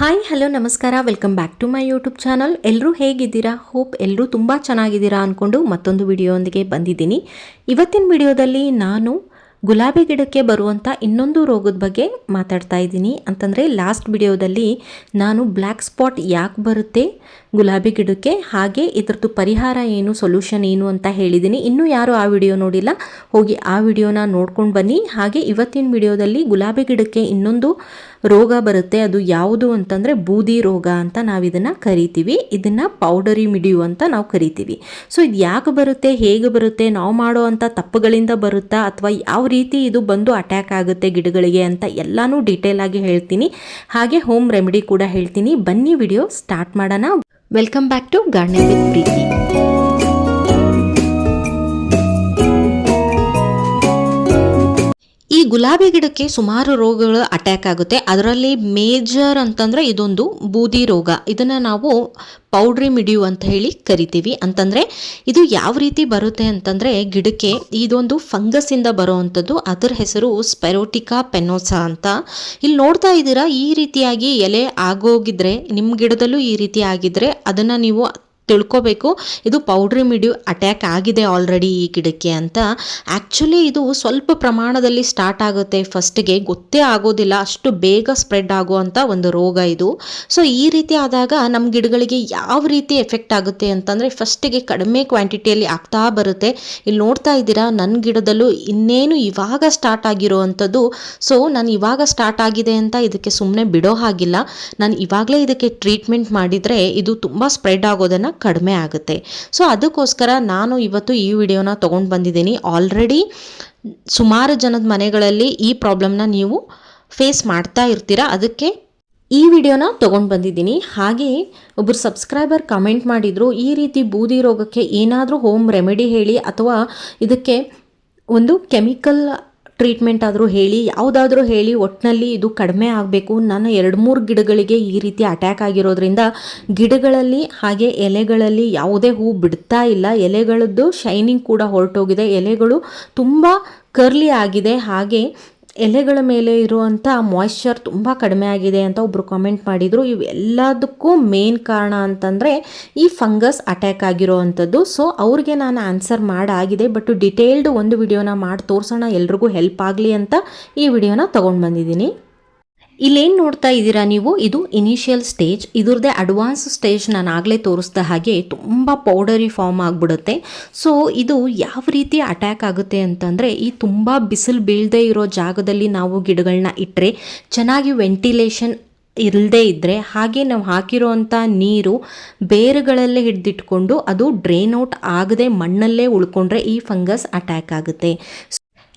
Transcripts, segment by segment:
Hi hello ನಮಸ್ಕಾರ. Welcome back to my YouTube channel ಎಲ್ಲರೂ ಹೇಗಿದ್ದೀರಾ? ಹೋಪ್ ಎಲ್ಲರೂ ತುಂಬ ಚೆನ್ನಾಗಿದ್ದೀರಾ ಅಂದ್ಕೊಂಡು ಮತ್ತೊಂದು ವಿಡಿಯೋಂದಿಗೆ ಬಂದಿದ್ದೀನಿ. ಇವತ್ತಿನ ವಿಡಿಯೋದಲ್ಲಿ ನಾನು ಗುಲಾಬಿ ಗಿಡಕ್ಕೆ ಬರುವಂಥ ಇನ್ನೊಂದು ರೋಗದ ಬಗ್ಗೆ ಮಾತಾಡ್ತಾ ಇದ್ದೀನಿ. ಅಂತಂದರೆ ಲಾಸ್ಟ್ ವಿಡಿಯೋದಲ್ಲಿ ನಾನು ಬ್ಲ್ಯಾಕ್ ಸ್ಪಾಟ್ ಯಾಕೆ ಬರುತ್ತೆ ಗುಲಾಬಿ ಗಿಡಕ್ಕೆ? ಹಾಗೆ ಇದ್ರದ್ದು ಪರಿಹಾರ ಏನು ಸೊಲ್ಯೂಷನ್ ಏನು ಅಂತ ಹೇಳಿದ್ದೀನಿ. ಇನ್ನೂ ಯಾರು ಆ ವಿಡಿಯೋ ನೋಡಿಲ್ಲ, ಹೋಗಿ ಆ ವಿಡಿಯೋನ ನೋಡ್ಕೊಂಡು ಬನ್ನಿ. ಹಾಗೆ ಇವತ್ತಿನ ವಿಡಿಯೋದಲ್ಲಿ ಗುಲಾಬಿ ಗಿಡಕ್ಕೆ ಇನ್ನೊಂದು ರೋಗ ಬರುತ್ತೆ, ಅದು ಯಾವುದು ಅಂತಂದರೆ ಬೂದಿ ರೋಗ ಅಂತ ನಾವು ಇದನ್ನು ಕರಿತೀವಿ. ಇದನ್ನು ಪೌಡರಿ ಮಿಡಿಯು ಅಂತ ನಾವು ಕರಿತೀವಿ. ಸೊ, ಇದು ಯಾಕೆ ಬರುತ್ತೆ, ಹೇಗೆ ಬರುತ್ತೆ, ನಾವು ಮಾಡೋ ಅಂಥ ತಪ್ಪುಗಳಿಂದ ಬರುತ್ತಾ, ಅಥವಾ ಯಾವ ರೀತಿ ಇದು ಬಂದು ಅಟ್ಯಾಕ್ ಆಗುತ್ತೆ ಗಿಡಗಳಿಗೆ ಅಂತ ಎಲ್ಲನೂ ಡೀಟೇಲ್ ಆಗಿ ಹೇಳ್ತೀನಿ. ಹಾಗೆ ಹೋಮ್ ರೆಮಿಡಿ ಕೂಡ ಹೇಳ್ತೀನಿ. ಬನ್ನಿ ವಿಡಿಯೋ ಸ್ಟಾರ್ಟ್ ಮಾಡೋಣ. Welcome back to garden with Preethi ಈ ಗುಲಾಬಿ ಗಿಡಕ್ಕೆ ಸುಮಾರು ರೋಗಗಳು ಅಟ್ಯಾಕ್ ಆಗುತ್ತೆ. ಅದರಲ್ಲಿ ಮೇಜರ್ ಅಂತಂದ್ರೆ ಇದೊಂದು ಬೂದಿ ರೋಗ. ಇದನ್ನ ನಾವು ಪೌಡ್ರಿ ಮಿಡಿಯು ಅಂತ ಹೇಳಿ ಕರಿತೀವಿ. ಅಂತಂದ್ರೆ ಇದು ಯಾವ ರೀತಿ ಬರುತ್ತೆ ಅಂತಂದ್ರೆ ಗಿಡಕ್ಕೆ ಇದೊಂದು ಫಂಗಸ್ ಇಂದ ಬರುವಂಥದ್ದು. ಅದರ ಹೆಸರು ಸ್ಪೆರೋಟಿಕಾ ಪೆನೋಸಾ ಅಂತ. ಇಲ್ಲಿ ನೋಡ್ತಾ ಇದ್ದೀರಾ, ಈ ರೀತಿಯಾಗಿ ಎಲೆ ಆಗೋಗಿದ್ರೆ ನಿಮ್ಮ ಗಿಡದಲ್ಲೂ ಈ ರೀತಿ ಆಗಿದ್ರೆ ಅದನ್ನ ನೀವು ತಿಳ್ಕೊಬೇಕು. ಇದು ಪೌಡ್ರಿ ಮಿಡ್ಯೂ ಅಟ್ಯಾಕ್ ಆಗಿದೆ ಆಲ್ರೆಡಿ ಈ ಗಿಡಕ್ಕೆ ಅಂತ. ಆ್ಯಕ್ಚುಲಿ ಇದು ಸ್ವಲ್ಪ ಪ್ರಮಾಣದಲ್ಲಿ ಸ್ಟಾರ್ಟ್ ಆಗುತ್ತೆ. ಫಸ್ಟ್ಗೆ ಗೊತ್ತೇ ಆಗೋದಿಲ್ಲ. ಅಷ್ಟು ಬೇಗ ಸ್ಪ್ರೆಡ್ ಆಗುವಂಥ ಒಂದು ರೋಗ ಇದು. ಸೊ ಈ ರೀತಿ ಆದಾಗ ನಮ್ಮ ಗಿಡಗಳಿಗೆ ಯಾವ ರೀತಿ ಎಫೆಕ್ಟ್ ಆಗುತ್ತೆ ಅಂತಂದರೆ ಫಸ್ಟಿಗೆ ಕಡಿಮೆ ಕ್ವಾಂಟಿಟಿಯಲ್ಲಿ ಆಗ್ತಾ ಬರುತ್ತೆ. ಇಲ್ಲಿ ನೋಡ್ತಾ ಇದ್ದೀರಾ ನನ್ನ ಗಿಡದಲ್ಲೂ ಇನ್ನೇನು ಇವಾಗ ಸ್ಟಾರ್ಟ್ ಆಗಿರೋ ಅಂಥದ್ದು ಸೊ ನಾನು ಇವಾಗ ಸ್ಟಾರ್ಟ್ ಆಗಿದೆ ಅಂತ ಇದಕ್ಕೆ ಸುಮ್ಮನೆ ಬಿಡೋ ಹಾಗಿಲ್ಲ. ನಾನು ಇವಾಗಲೇ ಇದಕ್ಕೆ ಟ್ರೀಟ್ಮೆಂಟ್ ಮಾಡಿದರೆ ಇದು ತುಂಬ ಸ್ಪ್ರೆಡ್ ಆಗೋದನ್ನು ಕಡಿಮೆ ಆಗುತ್ತೆ. ಸೊ ಅದಕ್ಕೋಸ್ಕರ ನಾನು ಇವತ್ತು ಈ ವಿಡಿಯೋನ ತೊಗೊಂಡು ಬಂದಿದ್ದೀನಿ. ಆಲ್ರೆಡಿ ಸುಮಾರು ಜನದ ಮನೆಗಳಲ್ಲಿ ಈ ಪ್ರಾಬ್ಲಮ್ನ ನೀವು ಫೇಸ್ ಮಾಡ್ತಾ ಇರ್ತೀರಾ? ಅದಕ್ಕೆ ಈ ವಿಡಿಯೋನ ತೊಗೊಂಡು ಬಂದಿದ್ದೀನಿ. ಹಾಗೆ ಒಬ್ಬರು ಸಬ್ಸ್ಕ್ರೈಬರ್ ಕಮೆಂಟ್ ಮಾಡಿದರು, ಈ ರೀತಿ ಬೂದಿ ರೋಗಕ್ಕೆ ಏನಾದರೂ ಹೋಮ್ ರೆಮಿಡಿ ಹೇಳಿ ಅಥವಾ ಇದಕ್ಕೆ ಒಂದು ಕೆಮಿಕಲ್ ಟ್ರೀಟ್ಮೆಂಟ್ ಆದರೂ ಹೇಳಿ, ಯಾವುದಾದ್ರೂ ಹೇಳಿ ಒಟ್ಟಿನಲ್ಲಿ ಇದು ಕಡಿಮೆ ಆಗಬೇಕು. ನನ್ನ ಎರಡು ಮೂರು ಗಿಡಗಳಿಗೆ ಈ ರೀತಿ ಅಟ್ಯಾಕ್ ಆಗಿರೋದ್ರಿಂದ ಗಿಡಗಳಲ್ಲಿ ಹಾಗೆ ಎಲೆಗಳಲ್ಲಿ ಯಾವುದೇ ಹೂ ಬಿಡ್ತಾ ಇಲ್ಲ. ಎಲೆಗಳದ್ದು ಶೈನಿಂಗ್ ಕೂಡ ಹೊರಟೋಗಿದೆ. ಎಲೆಗಳು ತುಂಬ ಕರ್ಲಿ ಆಗಿದೆ. ಹಾಗೆ ಎಲೆಗಳ ಮೇಲೆ ಇರುವಂಥ ಮಾಯ್ಶ್ಚರ್ ತುಂಬ ಕಡಿಮೆ ಆಗಿದೆ ಅಂತ ಒಬ್ಬರು ಕಾಮೆಂಟ್ ಮಾಡಿದರು. ಇವೆಲ್ಲದಕ್ಕೂ ಮೇನ್ ಕಾರಣ ಅಂತಂದರೆ ಈ ಫಂಗಸ್ ಅಟ್ಯಾಕ್ ಆಗಿರೋ ಅಂಥದ್ದು ಸೊ ಅವ್ರಿಗೆ ನಾನು ಆನ್ಸರ್ ಮಾಡಾಗಿದೆ. ಬಟ್ ಡಿಟೇಲ್ಡ್ ಒಂದು ವಿಡಿಯೋನ ಮಾಡಿ ತೋರಿಸೋಣ. ಎಲ್ರಿಗೂ ಹೆಲ್ಪ್ ಆಗಲಿ ಅಂತ ಈ ವಿಡಿಯೋನ ತೊಗೊಂಡು ಬಂದಿದ್ದೀನಿ. ಇಲ್ಲೇನು ನೋಡ್ತಾ ಇದ್ದೀರಾ ನೀವು? ಇದು ಇನಿಷಿಯಲ್ ಸ್ಟೇಜ್ ಇದ್ರದ್ದೇ ಅಡ್ವಾನ್ಸ್ ಸ್ಟೇಜ್ ನಾನು ಆಗಲೇ ತೋರಿಸ್ದ ಹಾಗೆ ತುಂಬ ಪೌಡರಿ ಫಾರ್ಮ್ ಆಗಿಬಿಡುತ್ತೆ. ಸೊ ಇದು ಯಾವ ರೀತಿ ಅಟ್ಯಾಕ್ ಆಗುತ್ತೆ ಅಂತಂದರೆ, ಈ ತುಂಬ ಬಿಸಿಲು ಬೀಳದೇ ಇರೋ ಜಾಗದಲ್ಲಿ ನಾವು ಗಿಡಗಳನ್ನ ಇಟ್ಟರೆ ಚೆನ್ನಾಗಿ ವೆಂಟಿಲೇಷನ್ ಇಲ್ಲದೇ ಇದ್ದರೆ ಹಾಗೆ ನಾವು ಹಾಕಿರೋವಂಥ ನೀರು ಬೇರುಗಳಲ್ಲೇ ಹಿಡಿದಿಟ್ಕೊಂಡು ಅದು ಡ್ರೈನ್ ಔಟ್ ಆಗದೆ ಮಣ್ಣಲ್ಲೇ ಉಳ್ಕೊಂಡ್ರೆ ಈ ಫಂಗಸ್ ಅಟ್ಯಾಕ್ ಆಗುತ್ತೆ.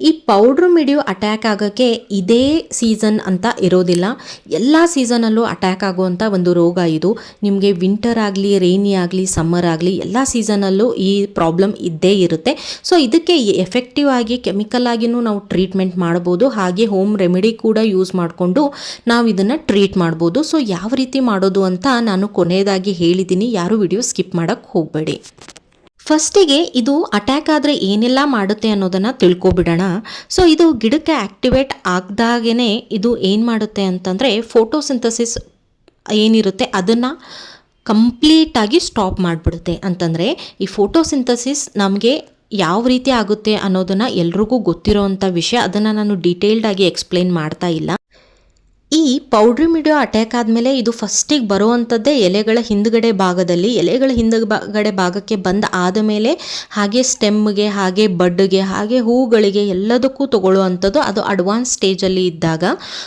ಈ ಪೌಡ್ರ್ ಮಿಡಿಯು ಅಟ್ಯಾಕ್ ಆಗೋಕ್ಕೆ ಇದೇ ಸೀಸನ್ ಅಂತ ಇರೋದಿಲ್ಲ. ಎಲ್ಲ ಸೀಸನಲ್ಲೂ ಅಟ್ಯಾಕ್ ಆಗುವಂಥ ಒಂದು ರೋಗ ಇದು. ನಿಮಗೆ ವಿಂಟರ್ ಆಗಲಿ, ರೈನಿ ಆಗಲಿ, ಸಮ್ಮರ್ ಆಗಲಿ ಎಲ್ಲ ಸೀಸನಲ್ಲೂ ಈ ಪ್ರಾಬ್ಲಮ್ ಇದ್ದೇ ಇರುತ್ತೆ. ಸೊ, ಇದಕ್ಕೆ ಎಫೆಕ್ಟಿವ್ ಆಗಿ, ಕೆಮಿಕಲ್ ಆಗಿನೂ ನಾವು ಟ್ರೀಟ್ಮೆಂಟ್ ಮಾಡ್ಬೋದು. ಹಾಗೆ ಹೋಮ್ ರೆಮಿಡಿ ಕೂಡ ಯೂಸ್ ಮಾಡಿಕೊಂಡು ನಾವು ಇದನ್ನು ಟ್ರೀಟ್ ಮಾಡ್ಬೋದು. ಸೊ, ಯಾವ ರೀತಿ ಮಾಡೋದು ಅಂತ ನಾನು ಕೊನೆಯದಾಗಿ ಹೇಳಿದ್ದೀನಿ. ಯಾರು ವಿಡಿಯೋ ಸ್ಕಿಪ್ ಮಾಡೋಕ್ಕೆ ಹೋಗಬೇಡಿ. ಫಸ್ಟಿಗೆ ಇದು ಅಟ್ಯಾಕ್ ಆದರೆ ಏನೆಲ್ಲ ಮಾಡುತ್ತೆ ಅನ್ನೋದನ್ನು ತಿಳ್ಕೊಬಿಡೋಣ. ಸೊ ಇದು ಗಿಡಕ್ಕೆ ಆ್ಯಕ್ಟಿವೇಟ್ ಆಗ್ದಾಗೇ ಇದು ಏನು ಮಾಡುತ್ತೆ ಅಂತಂದರೆ ಫೋಟೋಸಿಂಥಸಿಸ್ ಏನಿರುತ್ತೆ ಅದನ್ನು ಕಂಪ್ಲೀಟಾಗಿ ಸ್ಟಾಪ್ ಮಾಡಿಬಿಡುತ್ತೆ. ಅಂತಂದರೆ ಈ ಫೋಟೋಸಿಂಥಸಿಸ್ ನಮಗೆ ಯಾವ ರೀತಿ ಆಗುತ್ತೆ ಅನ್ನೋದನ್ನು ಎಲ್ರಿಗೂ ಗೊತ್ತಿರೋವಂಥ ವಿಷಯ. ಅದನ್ನು ನಾನು ಡೀಟೇಲ್ಡಾಗಿ ಎಕ್ಸ್ಪ್ಲೇನ್ ಮಾಡ್ತಾ ಇಲ್ಲ. ಈ ಪೌಡ್ರಿ ಮಿಡಿಯೋ ಅಟ್ಯಾಕ್ ಆದಮೇಲೆ ಇದು ಫಸ್ಟಿಗೆ ಬರುವಂಥದ್ದೇ ಎಲೆಗಳ ಹಿಂದುಗಡೆ ಭಾಗದಲ್ಲಿ, ಎಲೆಗಳ ಹಿಂದುಗಡೆ ಭಾಗಕ್ಕೆ ಬಂದ ಆದ ಮೇಲೆ ಹಾಗೆ ಸ್ಟೆಮ್ಗೆ ಹಾಗೆ ಬಡ್ಗೆ ಹಾಗೆ ಹೂಗಳಿಗೆ ಎಲ್ಲದಕ್ಕೂ ತಗೊಳ್ಳುವಂಥದ್ದು ಅದು ಅಡ್ವಾನ್ಸ್ ಸ್ಟೇಜಲ್ಲಿ ಇದ್ದಾಗ.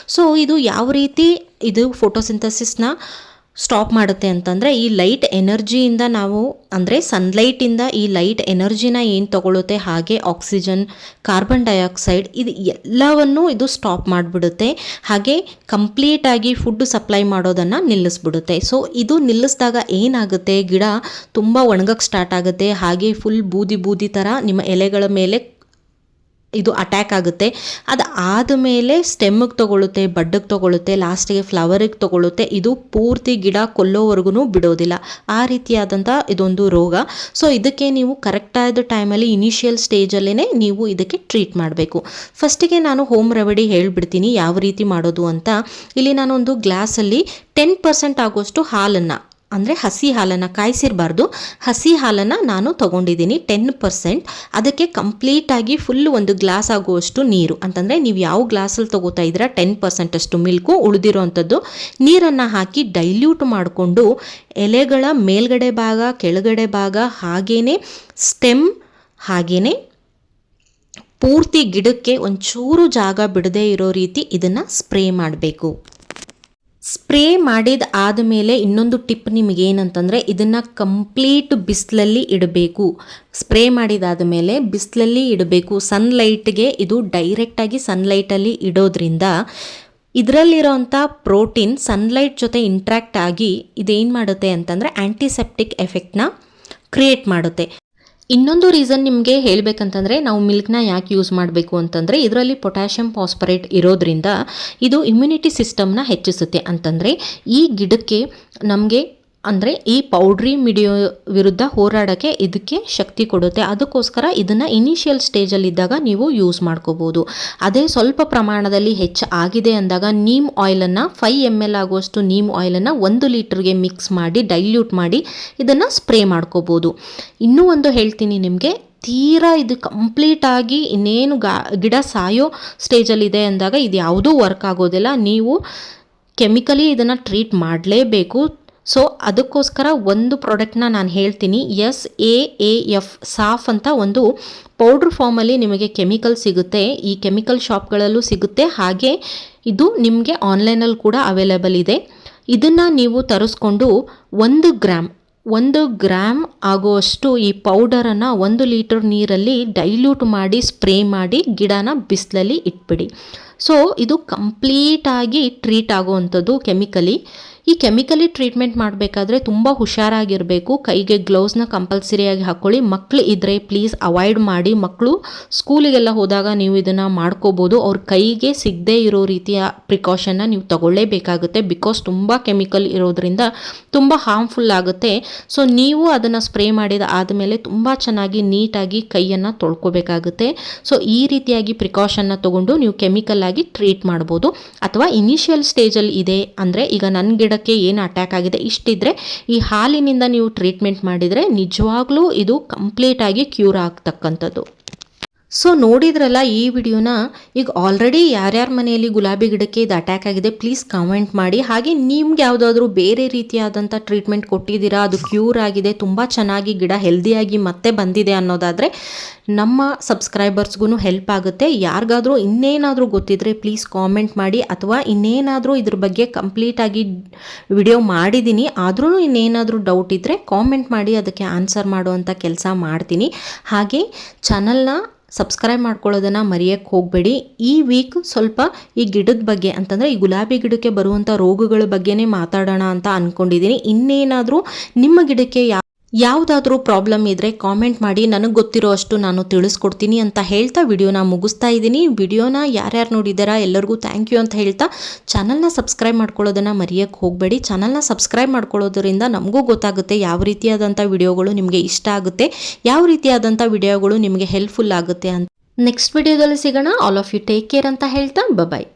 ಸೊ ಇದು ಯಾವ ರೀತಿ ಇದು ಫೋಟೋಸಿಂಥಸಿಸ್ನ ಸ್ಟಾಪ್ ಮಾಡುತ್ತೆ ಅಂತಂದರೆ ಈ ಲೈಟ್ ಎನರ್ಜಿಯಿಂದ ನಾವು, ಅಂದರೆ ಸನ್ಲೈಟಿಂದ ಈ ಲೈಟ್ ಎನರ್ಜಿನ ಏನು ತಗೊಳುತ್ತೆ? ಹಾಗೆ ಆಕ್ಸಿಜನ್ ಕಾರ್ಬನ್ ಡೈಆಕ್ಸೈಡ್ ಇದು ಎಲ್ಲವನ್ನೂ ಇದು ಸ್ಟಾಪ್ ಮಾಡಿಬಿಡುತ್ತೆ. ಹಾಗೆ ಕಂಪ್ಲೀಟಾಗಿ ಫುಡ್ ಸಪ್ಲೈ ಮಾಡೋದನ್ನು ನಿಲ್ಲಿಸ್ಬಿಡುತ್ತೆ. ಸೊ ಇದು ನಿಲ್ಲಿಸಿದಾಗ ಏನಾಗುತ್ತೆ? ಗಿಡ ತುಂಬ ಒಣಗಕ್ಕೆ ಸ್ಟಾರ್ಟ್ ಆಗುತ್ತೆ. ಹಾಗೆ ಫುಲ್ ಬೂದಿ ಬೂದಿ ಥರ ನಿಮ್ಮ ಎಲೆಗಳ ಮೇಲೆ ಇದು ಅಟ್ಯಾಕ್ ಆಗುತ್ತೆ. ಅದು ಆದಮೇಲೆ ಸ್ಟೆಮ್ಮಿಗೆ ತೊಗೊಳುತ್ತೆ ಬಡ್ಡಕ್ಕೆ ತೊಗೊಳುತ್ತೆ ಲಾಸ್ಟಿಗೆ ಫ್ಲವರಿಗೆ ತೊಗೊಳುತ್ತೆ, ಇದು ಪೂರ್ತಿ ಗಿಡ ಕೊಲ್ಲೋವರೆಗೂ ಬಿಡೋದಿಲ್ಲ. ಆ ರೀತಿಯಾದಂಥ ಇದೊಂದು ರೋಗ. ಸೊ ಇದಕ್ಕೆ ನೀವು ಕರೆಕ್ಟಾದ ಟೈಮಲ್ಲಿ ಇನಿಷಿಯಲ್ ಸ್ಟೇಜಲ್ಲೇ ನೀವು ಇದಕ್ಕೆ ಟ್ರೀಟ್ ಮಾಡಬೇಕು. ಫಸ್ಟಿಗೆ ನಾನು ಹೋಮ್ ರೆಮಿಡಿ ಹೇಳಿಬಿಡ್ತೀನಿ, ಯಾವ ರೀತಿ ಮಾಡೋದು ಅಂತ. ಇಲ್ಲಿ ನಾನೊಂದು ಗ್ಲಾಸಲ್ಲಿ ಟೆನ್ ಪರ್ಸೆಂಟ್ ಆಗುವಷ್ಟು ಹಾಲನ್ನು ಅಂದರೆ ಹಸಿ ಹಾಲನ್ನು ಕಾಯಿಸಿರಬಾರ್ದು. ಹಸಿ ಹಾಲನ್ನು ನಾನು ತಗೊಂಡಿದ್ದೀನಿ ಟೆನ್ ಪರ್ಸೆಂಟ್ ಅದಕ್ಕೆ ಕಂಪ್ಲೀಟಾಗಿ ಫುಲ್ ಒಂದು ಗ್ಲಾಸ್ ಆಗುವಷ್ಟು ನೀರು. ಅಂತಂದರೆ ನೀವು ಯಾವ ಗ್ಲಾಸಲ್ಲಿ ತೊಗೋತಾ ಇದ್ದೀರಾ ಟೆನ್ ಪರ್ಸೆಂಟ್ ಅಷ್ಟು ಮಿಲ್ಕು ಉಳಿದಿರೋವಂಥದ್ದು ನೀರನ್ನು ಹಾಕಿ ಡೈಲ್ಯೂಟ್ ಮಾಡಿಕೊಂಡು ಎಲೆಗಳ ಮೇಲ್ಗಡೆ ಭಾಗ, ಕೆಳಗಡೆ ಭಾಗ ಹಾಗೇ ಸ್ಟೆಮ್ ಹಾಗೆಯೇ ಪೂರ್ತಿ ಗಿಡಕ್ಕೆ ಒಂಚೂರು ಜಾಗ ಬಿಡದೇ ಇರೋ ರೀತಿ ಇದನ್ನು ಸ್ಪ್ರೇ ಮಾಡಬೇಕು. ಸ್ಪ್ರೇ ಮಾಡಿದ ಆದಮೇಲೆ ಇನ್ನೊಂದು ಟಿಪ್ ನಿಮಗೆ ಏನಂತಂದರೆ ಇದನ್ನು ಕಂಪ್ಲೀಟ್ ಬಿಸಿಲಲ್ಲಿ ಇಡಬೇಕು. ಸ್ಪ್ರೇ ಮಾಡಿದಾದ ಮೇಲೆ ಬಿಸಿಲಲ್ಲಿ ಇಡಬೇಕು. ಸನ್ಲೈಟ್ಗೆ ಇದು ಡೈರೆಕ್ಟಾಗಿ ಸನ್ಲೈಟಲ್ಲಿ ಇಡೋದ್ರಿಂದ ಇದರಲ್ಲಿರೋಂಥ ಪ್ರೋಟೀನ್ ಸನ್ಲೈಟ್ ಜೊತೆ ಇಂಟ್ರ್ಯಾಕ್ಟ್ ಆಗಿ ಇದೇನು ಮಾಡುತ್ತೆ ಅಂತಂದರೆ ಆ್ಯಂಟಿಸೆಪ್ಟಿಕ್ ಎಫೆಕ್ಟ್ನ ಕ್ರಿಯೇಟ್ ಮಾಡುತ್ತೆ. ಇನ್ನೊಂದು ರೀಸನ್ ನಿಮಗೆ ಹೇಳಬೇಕಂತಂದರೆ ನಾವು ಮಿಲ್ಕ್ನ ಯಾಕೆ ಯೂಸ್ ಮಾಡಬೇಕು ಅಂತಂದರೆ ಇದರಲ್ಲಿ ಪೊಟ್ಯಾಷಿಯಂ ಫಾಸ್ಫರೇಟ್ ಇರೋದ್ರಿಂದ ಇದು ಇಮ್ಯುನಿಟಿ ಸಿಸ್ಟಮ್ನ ಹೆಚ್ಚಿಸುತ್ತೆ ಅಂತಂದರೆ ಈ ಗಿಡಕ್ಕೆ ನಮಗೆ ಅಂದರೆ ಈ ಪೌಡ್ರಿ ಮಿಡಿಯೋ ವಿರುದ್ಧ ಹೋರಾಡೋಕ್ಕೆ ಇದಕ್ಕೆ ಶಕ್ತಿ ಕೊಡುತ್ತೆ. ಅದಕ್ಕೋಸ್ಕರ ಇದನ್ನು ಇನಿಷಿಯಲ್ ಸ್ಟೇಜಲ್ಲಿದ್ದಾಗ ನೀವು ಯೂಸ್ ಮಾಡ್ಕೋಬೋದು. ಅದೇ ಸ್ವಲ್ಪ ಪ್ರಮಾಣದಲ್ಲಿ ಹೆಚ್ಚು ಆಗಿದೆ ಅಂದಾಗ ನೀಮ್ ಆಯಿಲನ್ನು ಫೈವ್ ಎಂ ಎಲ್ ಆಗುವಷ್ಟು ನೀಮ್ ಆಯಿಲನ್ನು ಒಂದು ಲೀಟ್ರಿಗೆ ಮಿಕ್ಸ್ ಮಾಡಿ ಡೈಲ್ಯೂಟ್ ಮಾಡಿ ಇದನ್ನು ಸ್ಪ್ರೇ ಮಾಡ್ಕೋಬೋದು. ಇನ್ನೂ ಒಂದು ಹೇಳ್ತೀನಿ ನಿಮಗೆ, ತೀರಾ ಇದು ಕಂಪ್ಲೀಟಾಗಿ ಇನ್ನೇನು ಗಾ, ಗಿಡ ಸಾಯೋ ಸ್ಟೇಜಲ್ಲಿದೆ ಅಂದಾಗ ಇದು ಯಾವುದೂ ವರ್ಕ್ ಆಗೋದಿಲ್ಲ. ನೀವು ಕೆಮಿಕಲಿ ಇದನ್ನು ಟ್ರೀಟ್ ಮಾಡಲೇಬೇಕು. ಸೊ ಅದಕ್ಕೋಸ್ಕರ ಒಂದು ಪ್ರಾಡಕ್ಟ್ನ ನಾನು ಹೇಳ್ತೀನಿ. ಎಸ್ ಎ ಎ ಎಫ್ ಸಾಫ್ ಅಂತ ಒಂದು ಪೌಡ್ರ್ ಫಾರ್ಮಲ್ಲಿ ನಿಮಗೆ ಕೆಮಿಕಲ್ ಸಿಗುತ್ತೆ. ಈ ಕೆಮಿಕಲ್ ಶಾಪ್ಗಳಲ್ಲೂ ಸಿಗುತ್ತೆ. ಹಾಗೆ ಇದು ನಿಮಗೆ ಆನ್ಲೈನಲ್ಲಿ ಕೂಡ ಅವೈಲೇಬಲ್ ಇದೆ. ಇದನ್ನು ನೀವು ತರಿಸ್ಕೊಂಡು ಒಂದು ಗ್ರಾಮ್ ಒಂದು ಗ್ರಾಮ್ ಆಗುವಷ್ಟು ಈ ಪೌಡರನ್ನು ಒಂದು ಲೀಟರ್ ನೀರಲ್ಲಿ ಡೈಲ್ಯೂಟ್ ಮಾಡಿ ಸ್ಪ್ರೇ ಮಾಡಿ ಗಿಡನ ಬಿಸಿಲಲ್ಲಿ ಇಟ್ಬಿಡಿ. ಸೊ ಇದು ಕಂಪ್ಲೀಟಾಗಿ ಟ್ರೀಟ್ ಆಗುವಂಥದ್ದು ಕೆಮಿಕಲಿ ಈ ಕೆಮಿಕಲಿ ಟ್ರೀಟ್ಮೆಂಟ್ ಮಾಡಬೇಕಾದ್ರೆ ತುಂಬ ಹುಷಾರಾಗಿರಬೇಕು. ಕೈಗೆ ಗ್ಲೌಸ್ನ ಕಂಪಲ್ಸರಿಯಾಗಿ ಹಾಕ್ಕೊಳ್ಳಿ ಮಕ್ಕಳು ಇದ್ದರೆ ಪ್ಲೀಸ್ ಅವಾಯ್ಡ್ ಮಾಡಿ. ಮಕ್ಕಳು ಸ್ಕೂಲಿಗೆಲ್ಲ ಹೋದಾಗ ನೀವು ಇದನ್ನು ಮಾಡ್ಕೋಬೋದು. ಅವ್ರ ಕೈಗೆ ಸಿಗದೇ ಇರೋ ರೀತಿಯ ಪ್ರಿಕಾಷನ್ನ ನೀವು ತಗೊಳ್ಳೇಬೇಕಾಗುತ್ತೆ. ಬಿಕಾಸ್ ತುಂಬ ಕೆಮಿಕಲ್ ಇರೋದ್ರಿಂದ ತುಂಬ ಹಾರ್ಮ್ಫುಲ್ ಆಗುತ್ತೆ. ಸೊ ನೀವು ಅದನ್ನು ಸ್ಪ್ರೇ ಮಾಡಿದ ಆದಮೇಲೆ ತುಂಬ ಚೆನ್ನಾಗಿ ನೀಟಾಗಿ ಕೈಯನ್ನು ತೊಳ್ಕೊಬೇಕಾಗುತ್ತೆ. ಸೊ ಈ ರೀತಿಯಾಗಿ ಪ್ರಿಕಾಷನ್ನ ತೊಗೊಂಡು ನೀವು ಕೆಮಿಕಲ್ ಆಗಿ ಟ್ರೀಟ್ ಮಾಡ್ಬೋದು. ಅಥವಾ ಇನಿಷಿಯಲ್ ಸ್ಟೇಜಲ್ಲಿ ಇದೆ ಅಂದರೆ ಈಗ ನನ್ನ ಗಿಡಕ್ಕೆ ಏನು ಅಟ್ಯಾಕ್ ಆಗಿದೆ ಇಷ್ಟಿದ್ರೆ ಈ ಹಾಲಿನಿಂದ ನೀವು ಟ್ರೀಟ್ಮೆಂಟ್ ಮಾಡಿದರೆ ನಿಜವಾಗ್ಲೂ ಇದು ಕಂಪ್ಲೀಟಾಗಿ ಕ್ಯೂರ್ ಆಗ್ತಕ್ಕಂಥದ್ದು. ಸೊ ನೋಡಿದ್ರಲ್ಲ ಈ ವಿಡಿಯೋನ, ಈಗ ಆಲ್ರೆಡಿ ಯಾರ್ಯಾರ ಮನೆಯಲ್ಲಿ ಗುಲಾಬಿ ಗಿಡಕ್ಕೆ ಇದು ಅಟ್ಯಾಕ್ ಆಗಿದೆ ಪ್ಲೀಸ್ ಕಾಮೆಂಟ್ ಮಾಡಿ. ಹಾಗೆ ನಿಮ್ಗೆ ಯಾವುದಾದ್ರೂ ಬೇರೆ ರೀತಿಯಾದಂಥ ಟ್ರೀಟ್ಮೆಂಟ್ ಕೊಟ್ಟಿದ್ದೀರಾ, ಅದು ಕ್ಯೂರ್ ಆಗಿದೆ, ತುಂಬ ಚೆನ್ನಾಗಿ ಗಿಡ ಹೆಲ್ದಿಯಾಗಿ ಮತ್ತೆ ಬಂದಿದೆ ಅನ್ನೋದಾದರೆ, ನಮ್ಮ ಸಬ್ಸ್ಕ್ರೈಬರ್ಸ್ಗೂ ಹೆಲ್ಪ್ ಆಗುತ್ತೆ. ಯಾರಿಗಾದರೂ ಇನ್ನೇನಾದರೂ ಗೊತ್ತಿದ್ರೆ ಪ್ಲೀಸ್ ಕಾಮೆಂಟ್ ಮಾಡಿ, ಅಥವಾ ಇನ್ನೇನಾದರೂ ಇದ್ರ ಬಗ್ಗೆ ಕಂಪ್ಲೀಟಾಗಿ ವಿಡಿಯೋ ಮಾಡಿದ್ದೀನಿ, ಆದ್ರೂ ಇನ್ನೇನಾದರೂ ಡೌಟ್ ಇದ್ದರೆ ಕಾಮೆಂಟ್ ಮಾಡಿ, ಅದಕ್ಕೆ ಆನ್ಸರ್ ಮಾಡುವಂಥ ಕೆಲಸ ಮಾಡ್ತೀನಿ. ಹಾಗೆ ಚಾನಲ್ನ ಸಬ್ಸ್ಕ್ರೈಬ್ ಮಾಡ್ಕೊಳ್ಳೋದನ್ನು ಮರೆಯೋಕ್ಕೆ ಹೋಗಬೇಡಿ. ಈ ವೀಕ್ ಸ್ವಲ್ಪ ಈ ಗಿಡದ ಬಗ್ಗೆ ಅಂತಂದರೆ ಈ ಗುಲಾಬಿ ಗಿಡಕ್ಕೆ ಬರುವಂಥ ರೋಗಗಳ ಬಗ್ಗೆನೇ ಮಾತಾಡೋಣ ಅಂತ ಅಂದ್ಕೊಂಡಿದ್ದೀನಿ ಇನ್ನೇನಾದರೂ ನಿಮ್ಮ ಗಿಡಕ್ಕೆ ಯಾವ ಯಾವುದಾದ್ರೂ ಪ್ರಾಬ್ಲಮ್ ಇದ್ದರೆ ಕಾಮೆಂಟ್ ಮಾಡಿ, ನನಗೆ ಗೊತ್ತಿರೋ ಅಷ್ಟು ನಾನು ತಿಳಿಸ್ಕೊಡ್ತೀನಿ ಅಂತ ಹೇಳ್ತಾ ವಿಡಿಯೋನ ಮುಗಿಸ್ತಾ ಇದ್ದೀನಿ. ವಿಡಿಯೋನ ಯಾರ್ಯಾರು ನೋಡಿದಾರಾ ಎಲ್ಲರಿಗೂ ಥ್ಯಾಂಕ್ ಯು ಅಂತ ಹೇಳ್ತಾ ಚಾನಲ್ನ ಸಬ್ಸ್ಕ್ರೈಬ್ ಮಾಡ್ಕೊಳ್ಳೋದನ್ನು ಮರೆಯೋಕ್ಕೆ ಹೋಗಬೇಡಿ. ಚಾನಲ್ನ ಸಬ್ಸ್ಕ್ರೈಬ್ ಮಾಡ್ಕೊಳ್ಳೋದ್ರಿಂದ ನಮಗೂ ಗೊತ್ತಾಗುತ್ತೆ ಯಾವ ರೀತಿಯಾದಂಥ ವಿಡಿಯೋಗಳು ನಿಮಗೆ ಇಷ್ಟ ಆಗುತ್ತೆ, ಯಾವ ರೀತಿಯಾದಂಥ ವಿಡಿಯೋಗಳು ನಿಮಗೆ ಹೆಲ್ಪ್ಫುಲ್ ಆಗುತ್ತೆ ಅಂತ. ನೆಕ್ಸ್ಟ್ ವಿಡಿಯೋದಲ್ಲಿ ಸಿಗೋಣ. All of you take care ಅಂತ ಹೇಳ್ತಾ ಬಾಯ್